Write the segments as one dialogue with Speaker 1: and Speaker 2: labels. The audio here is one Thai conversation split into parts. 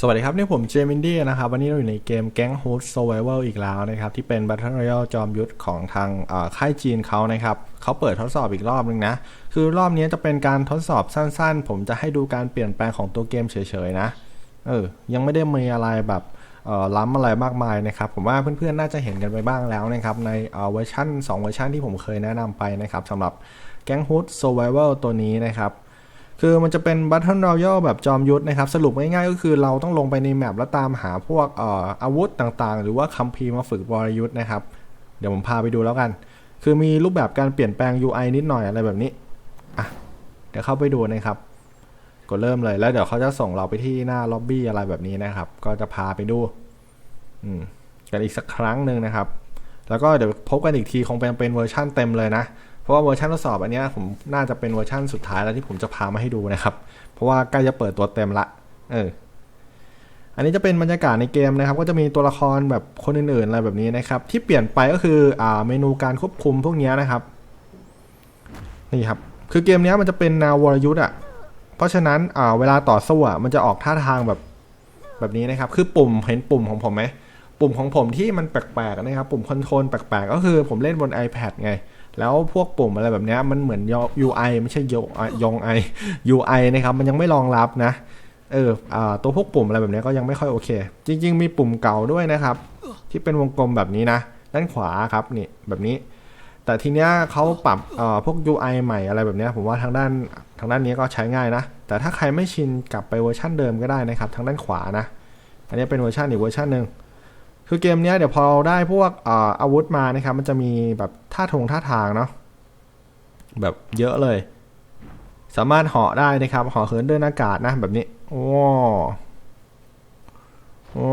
Speaker 1: สวัสดีครับ นี่ผมเจมินดี้นะครับ วันนี้เราอยู่ในเกมแก๊ง Hood Survival อีกแล้วนะครับ ที่เป็น Battle Royale จอมยุทธของทางเอ่อค่ายจีนเขานะครับเขาเปิดทดสอบอีกรอบนึงนะ คือรอบนี้จะเป็นการทดสอบสั้นๆ ผมจะให้ดูการเปลี่ยนแปลงของตัวเกมเฉยๆนะเออยังไม่ได้มีอะไรแบบล้ำอะไรมากมายนะครับ ผมว่าเพื่อนๆน่าจะเห็นกันไปบ้างแล้วนะครับในเวอร์ชัน2เวอร์ชันที่ผมเคยแนะนำไปนะครับสำหรับแก๊ง Hood Survival ตัวนี้นะครับ คือมันจะเป็น Battle Royale แบบจอมยุทธนะครับ สรุปง่ายๆก็คือเราต้องลงไปในแมปแล้วตามหาพวกออาวุธต่างๆ หรือว่าคัมภีร์มาฝึกวรยุทธ์นะครับ เดี๋ยวผมพาไปดูแล้วกัน คือมีรูปแบบการเปลี่ยนแปลง UI นิดหน่อยอะไรแบบนี้อะเดี๋ยวเข้าไปดูนะครับกดเริ่มเลยแล้วเดี๋ยวเขาจะส่งเราไปที่หน้าล็อบบี้อะไรแบบนี้นะครับ ก็จะพาไปดูอืมกันอีกสักครั้งหนึ่งนะครับ แล้วก็เดี๋ยวพบกันอีกทีคงเป็นเป็นเวอร์ชั่นเต็มเลยนะ เพราะว่าเวอร์ชันทดสอบอันนี้ผมน่าจะเป็นเวอร์ชันสุดท้ายแล้วที่ผมจะพามาให้ดูนะครับ เพราะว่าใกล้จะเปิดตัวเต็มละ เออ อันนี้จะเป็นบรรยากาศในเกมนะครับ ก็จะมีตัวละครแบบคนอื่นๆอะไรแบบนี้นะครับ ที่เปลี่ยนไปก็คืออ่าเมนูการควบคุมพวกนี้นะครับ นี่ครับ คือเกมนี้มันจะเป็นแนววรยุทธ์อะ เพราะฉะนั้นอ่าเวลาต่อสู้อะมันจะออกท่าทางแบบแบบนี้นะครับ คือปุ่มเห็นปุ่มของผมไหมปุ่มของผมที่มันแปลกๆนะครับ ปุ่มคอนโทรลแปลกๆ ก็คือผมเล่นบน iPad ไง แล้วพวกปุ่มอะไรแบบนี้มันเหมือน UI ไม่ใช่ยองไอ UI นะครับ มันยังไม่รองรับนะ เออตัวพวกปุ่มอะไรแบบนี้ก็ยังไม่ค่อยโอเค จริง ๆ มีปุ่มเก่าด้วยนะครับ ที่เป็นวงกลมแบบนี้นะ ด้านขวาครับนี่แบบนี้ แต่ทีเนี้ยเขาปรับพวก UI ใหม่อะไรแบบนี้ผมว่าทางด้านทางด้านนี้ก็ใช้ง่ายนะ แต่ถ้าใครไม่ชินกลับไปเวอร์ชันเดิมก็ได้นะครับ ทางด้านขวานะ อันนี้เป็นเวอร์ชันอีกเวอร์ชันหนึ่ง คือเกมเนี้ยเดี๋ยวพอเราได้พวกเอ่อาวุธมานะครับ มันจะมีแบบท่าทงท่าทางเนาะแบบเยอะเลย สามารถเหาะได้นะครับเหาะเหินเดินอากาศนะแบบนี้โอ้โอ้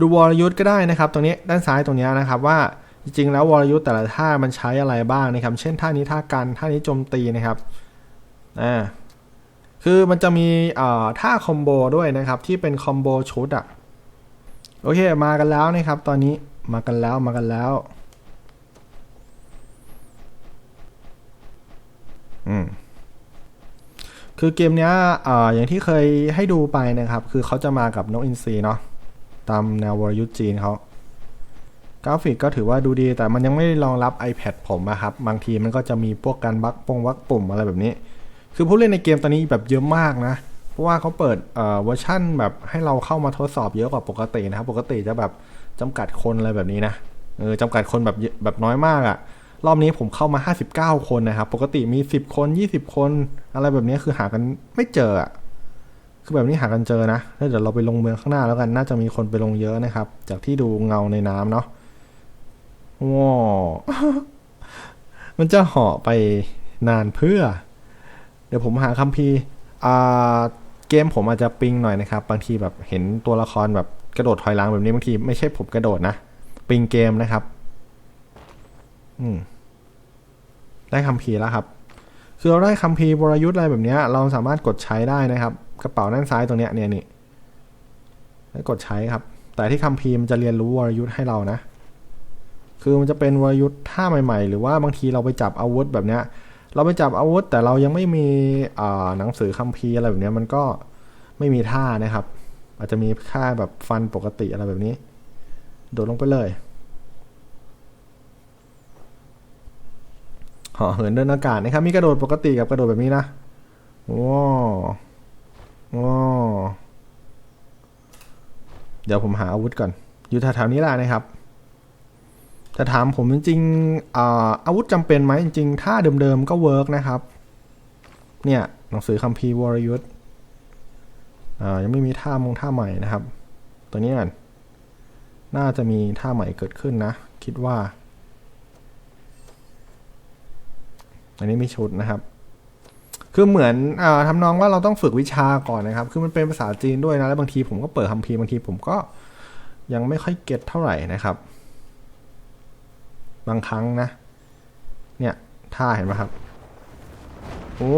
Speaker 1: ดูวรยุทธ์ก็ได้นะครับตรงนี้ด้านซ้ายตรงนี้นะครับว่าจริงๆแล้ววรยุทธ์แต่ละท่ามันใช้อะไรบ้างนะครับ เช่นท่านี้ท่ากันท่านี้โจมตีนะครับอ่าคือมันจะมีท่าคอมโบด้วยนะครับที่เป็นคอมโบชุดอะ โอเค มากันแล้วนะครับ ตอนนี้มากันแล้วมากันแล้ว อืมคือเกมเนี้ยอ่อย่างที่เคยให้ดูไปนะครับ คือเขาจะมากับนกอินทรีเนาะตามแนววรยุทธ์จีนเขากราฟิกก็ถือว่าดูดี แต่มันยังไม่รองรับ iPad ผมอะครับ บางทีมันก็จะมีพวกการบักปงวักปุ่มอะไรแบบนี้ คือผู้เล่นในเกมตอนนี้แบบเยอะมากนะ ราะว่าเขาเปิดเวอร์ชั่นแบบให้เราเข้ามาทดสอบเยอะกว่าปกตินะครับ ปกติจะแบบจำกัดคนอะไรแบบนี้นะเออจำกัดคนแบบแบบน้อยมากอะรอบนี้ผมเข้ามา 59 คนนะครับ ปกติมี 10 คน 20 คน อะไรแบบนี้คือหากันไม่เจออะคือแบบนี้หากันเจอนะแล้วเดี๋ยวเราไปลงเมืองข้างหน้าแล้วกัน น่าจะมีคนไปลงเยอะนะครับ จากที่ดูเงาในน้ำเนาะว้ามันจะเหาะไปนานเพื่อ เดี๋ยวผมหาคัมภีอ่า เกมผมอาจจะปิงหน่อยนะครับ บางทีแบบเห็นตัวละครแบบกระโดดถอยหลังแบบนี้บางทีไม่ใช่ผมกระโดดนะ ปิงเกมนะครับ อืมได้คัมภีร์แล้วครับ คือเราได้คัมภีร์วรยุทธ์อะไรแบบนี้เราสามารถกดใช้ได้นะครับ กระเป๋าด้านซ้ายตรงเนี้ยเนี่ยนี่แล้กดใช้ครับ แต่ที่คัมภีร์มันจะเรียนรู้วรยุทธ์ให้เรานะ คือมันจะเป็นวรยุทธ์ท่าใหม่ ๆ หรือว่าบางทีเราไปจับอาวุธแบบเนี้ย เราไปจับอาวุธ แต่เรายังไม่มีหนังสือคัมภีร์อะไรแบบเนี้ยมันก็ไม่มีท่านะครับ อาจจะมีค่าแบบฟันปกติอะไรแบบนี้ โดดลงไปเลยเหาะเหินเดินอากาศนะครับ มีกระโดดปกติกับกระโดดแบบนี้นะว้าวว้าวเดี๋ยวผมหาอาวุธก่อน อยู่แถวๆนี้แหละนะครับ จะถามผมจริงๆอาวุธจำเป็นไหมจริงๆ ถ้าเดิมๆ ก็เวิร์กนะครับ เนี่ยหนังสือคัมภีร์วรยุทธ์ยังไม่มีท่ามงท่าใหม่นะครับ ตัวนี้น่าจะมีท่าใหม่เกิดขึ้นนะ คิดว่า อันนี้มีชุดนะครับ คือเหมือนอทำนองว่าเราต้องฝึกวิชาก่อนนะครับ คือมันเป็นภาษาจีนด้วยนะ แล้วบางทีผมก็เปิดคัมภีร์บางทีผมก็ยังไม่ค่อยเก็ตเท่าไหร่นะครับ บางครั้งนะ เนี่ยท่าเห็นไหมครับ โอ้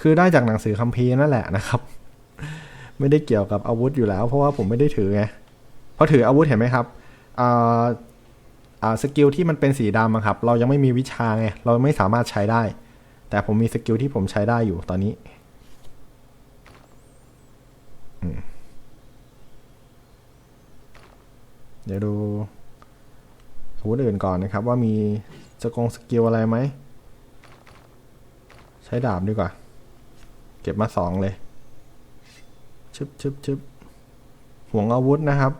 Speaker 1: คือได้จากหนังสือคัมภีร์นั่นแหละนะครับ ไม่ได้เกี่ยวกับอาวุธอยู่แล้ว เพราะว่าผมไม่ได้ถือไงพอถืออาวุธเห็นไหมครับอ่าอ่าสกิลที่มันเป็นสีดำครับ เรายังไม่มีวิชาไงเราไม่สามารถใช้ได้ แต่ผมมีสกิลที่ผมใช้ได้อยู่ตอนนี้เดี๋ยวดู อาวุธอื่นก่อนนะครับ ว่ามีสกงสกิลอะไรไหม ใช้ดาบดีกว่า เก็บมาสองเลย ชึบชึบชึบห่วงอาวุธนะครับ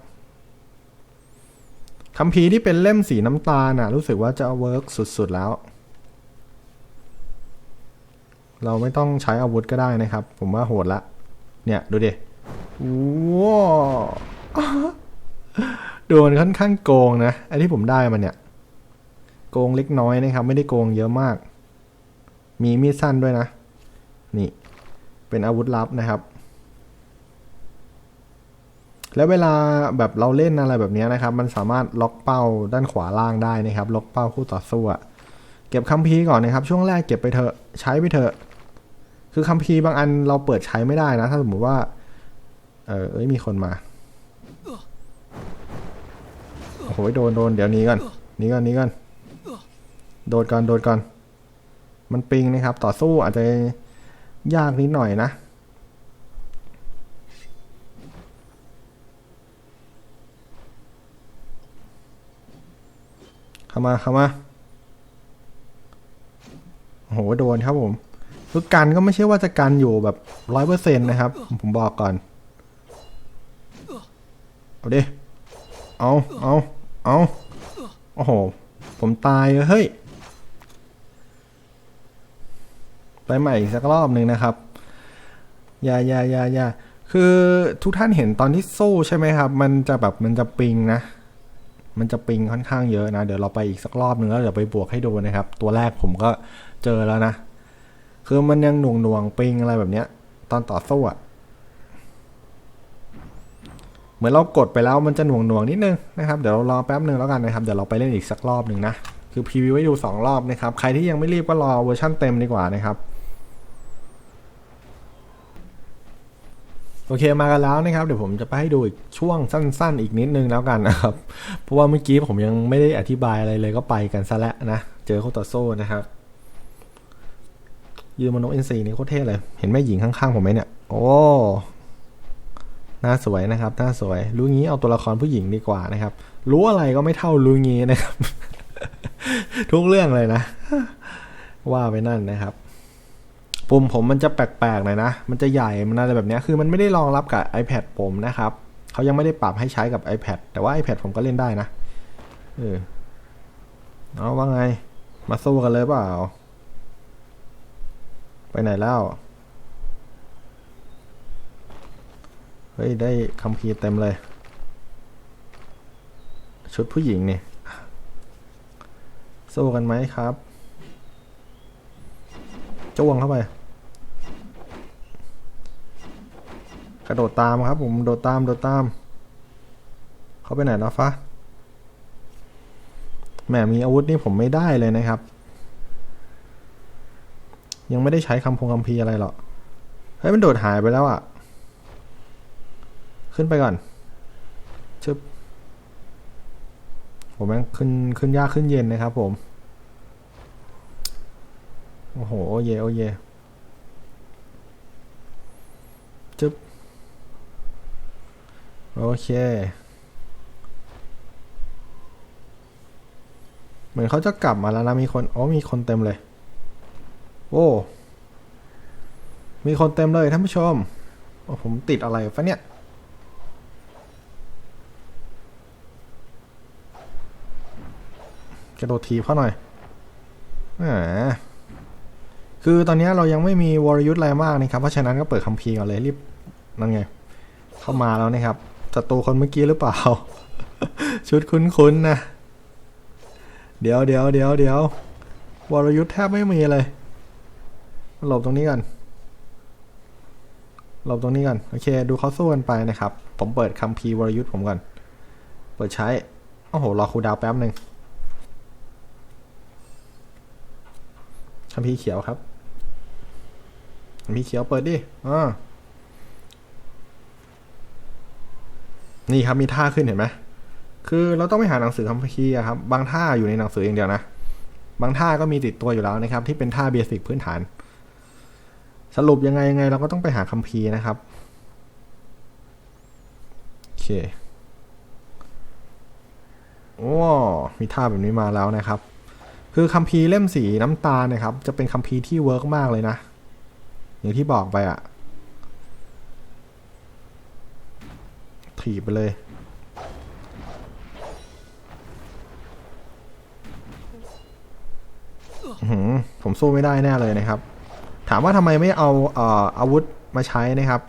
Speaker 1: คัมภีที่เป็นเล่มสีน้ำตาลน่ะรู้สึกว่าจะเวิร์กสุดๆแล้ว เราไม่ต้องใช้อาวุธก็ได้นะครับ ผมว่าโหดละ เนี่ย ดูดิว้า ดูมันค่อนข้างโกงนะไอ้ที่ผมได้มันเนี่ย โกงเล็กน้อยนะครับ ไม่ได้โกงเยอะมาก มีมีดสั้นด้วยนะ นี่ เป็นอาวุธลับนะครับ แล้วเวลาแบบเราเล่นอะไรแบบนี้นะครับ มันสามารถล็อกเป้าด้านขวาล่างได้นะครับ ล็อกเป้าคู่ต่อสู้อะเก็บคัมภีร์ก่อนนะครับ ช่วงแรกเก็บไปเถอะ ใช้ไปเถอะ คือคัมภีร์บางอันเราเปิดใช้ไม่ได้นะ ถ้าสมมติว่า เออเอ้ยมีคนมา โอ้โหโดนโดนเดี๋ยวนี้ก่อนนี้ก่อนนี้ก่อนโดดก่อนโดดก่อน มันปิงนะครับ ต่อสู้อาจจะยากนิดหน่อยนะเข้ามาเข้ามาโอ้โหโดนครับผมคือกันก็ไม่ใช่ว่าจะกันอยู่แบบร้อยเปอร์เซ็นต์นะครับ ผมบอกก่อน เอาดิ เอาเอา เอาโอ้โห ผมตายเลยเฮ้ย ไปใหม่อีกสักรอบหนึ่งนะครับยายายายาคือทุกท่านเห็นตอนที่สู้ใช่ไหมครับ มันจะแบบมันจะปิงนะ มันจะปิงค่อนข้างเยอะนะ เดี๋ยวเราไปอีกสักรอบหนึ่งแล้วเดี๋ยวไปบวกให้ดูนะครับ ตัวแรกผมก็เจอแล้วนะ คือมันยังหน่วงหน่วงๆปิงอะไรแบบเนี้ย ตอนต่อสู้อะเห มือนเรากดไปแล้วมันจะหน่วงหน่วงๆนิดนึงนะครับเดี๋ยวเรารอแป๊บหนึ่งแล้วกันนะครับเดี๋ยวเราไปเล่นอีกสักรอบหนึ่งนะคือพรีวิวไว้ดูสองรอบนะครับใครที่ยังไม่รีบก็รอเวอร์ชั่นเต็มดีกว่านะครับโอเคมากันแล้วนะครับเดี๋ยวผมจะไปให้ดูอีกช่วงสั้น ๆ อีกนิดนึงแล้วกันนะครับเพราะว่าเมื่อกี้ผมยังไม่ได้อธิบายอะไรเลยก็ไปกันซะแล้วนะเจอคต่อสู้นะครับยืนมโนเอ็นซีนี่โคตรเท่เลย เห็นแม่หญิงข้างๆผมไหมเนี่ย โอ้ หน้าสวยนะครับหน้าสวย รู้งี้เอาตัวละครผู้หญิงดีกว่านะครับ รู้อะไรก็ไม่เท่ารู้งี้นะครับ ทุกเรื่องเลยนะ ว่าไปนั่นนะครับปุ่มผมมันจะแปลกๆหน่อยนะ มันจะใหญ่มันอะไรแบบเนี้ยคือมันไม่ได้รองรับกับ iPad ผมนะครับเขายังไม่ได้ปรับให้ใช้กับ iPad แต่ว่า iPad ผมก็เล่นได้นะเออเอาว่าไง มาสู้กันเลยเปล่า ไปไหนแล้ว เฮ้ย ได้คัมภีเต็มเลย ชุดผู้หญิงเนี่สู้กันไหมครับจ้วงเข้าไป กระโดดตามครับ ผมโดดตามโดดตาม เขาไปไหนแล้วฟ้าแหมมีอาวุธนี่ผมไม่ได้เลยนะครับ ยังไม่ได้ใช้คำพงคำพีอะไรหรอก เฮ้ย มันโดดหายไปแล้วอะ่ะ ขึ้นไปก่อนชึบผมแม่งขึ้นขึ้นยากขึ้นเย็นนะครับผม โอ้โห โอเย โอเยจึ๊บ โอเค เหมือนเขาจะกลับมาแล้วนะ มีคน อ๋อ มีคนเต็มเลย โอ้ มีคนเต็มเลยท่านผู้ชม โอ้ผมติดอะไรฟะเนี่ย ระโดดทีบเขาหน่อยอคือตอนนี้เรายังไม่มีวรยุทธ์อะไรมากนะครับ เพราะฉะนั้นก็เปิดคัมภีร์ก่อนเลยรีบนั่นไง เข้ามาแล้วนะครับศัตรูคนเมื่อกี้หรือเปล่า ชุดคุ้นๆนะ เดี๋ยวเดี๋ยวเดี๋ยวเดี๋ยววรยุทธ์แทบไม่มีเลยหลบตรงนี้กันหลบตรงนี้กันโอเค ดูเขาสู้กันไปนะครับ ผมเปิดคัมภีร์วรยุทธ์ผมก่อน เปิดใช้โอ้โหรอครูดาวแป๊บหนึ่ง คัมภีร์เขียวครับมีเขียวเปิดดิอ่านี่ครับมีท่าขึ้นเห็นไหมคือเราต้องไปหาหนังสือคัมภีร์ครับ บางท่าอยู่ในหนังสืออย่างเดียวนะ บางท่าก็มีติดตัวอยู่แล้วนะครับ ที่เป็นท่าเบสิกพื้นฐาน สรุปยังไงยังไง เราก็ต้องไปหาคัมภีร์นะครับ โอเค โอ้ มีท่าแบบนี้มาแล้วนะครับ คือคัมภีร์เล่มสีน้ำตาลนะครับจะเป็นคัมภีร์ที่เวิร์กมากเลยนะ อย่างที่บอกไปอะถีบไปเลยผมสู้ไม่ได้แน่เลยนะครับ ถามว่าทำไมไม่เอาเอ่ออาวุธมาใช้นะครับ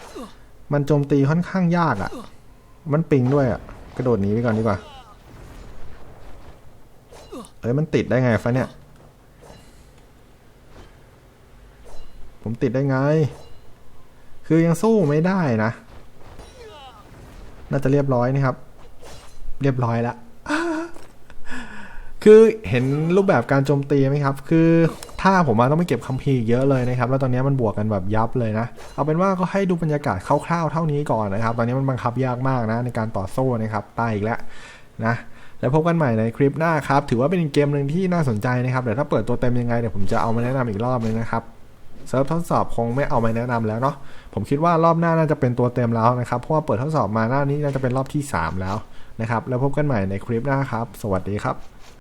Speaker 1: มันโจมตีค่อนข้างยากอะ่ะ มันปิงด้วยอะ่ะ กระโดดหนีไปก่อนดีกว่า เอ้ยมันติดได้ไงฟะเนี่ย ผมติดได้ไง คือยังสู้ไม่ได้นะ น่าจะเรียบร้อยนะครับ เรียบร้อยแล้วคือเห็นรูปแบบการโจมตีไหมครับ คือถ้าผมมาต้องไปเก็บคัมภีร์เยอะเลยนะครับ แล้วตอนนี้มันบวกกันแบบยับเลยนะ เอาเป็นว่าก็ให้ดูบรรยากาศคร่าวๆเท่านี้ก่อนนะครับ ตอนนี้มันบังคับยากมากนะ ในการต่อสู้นะครับ ตายอีกแล้วนะ แล้วพบกันใหม่ในคลิปหน้าครับ ถือว่าเป็นเกมหนึ่งที่น่าสนใจนะครับเดี๋ยวถ้าเปิดตัวเต็มยังไงเดี๋ยวผมจะเอามาแนะนำอีกรอบนึงนะครับเซิร์ฟทดสอบคงไม่เอามาแนะนำแล้วเนาะผมคิดว่ารอบหน้าน่าจะเป็นตัวเต็มแล้วนะครับ เพราะว่าเปิดทดสอบมาหน้านี้น่าจะเป็นรอบที่ 3 แล้วนะครับ แล้วพบกันใหม่ในคลิปหน้าครับ สวัสดีครับ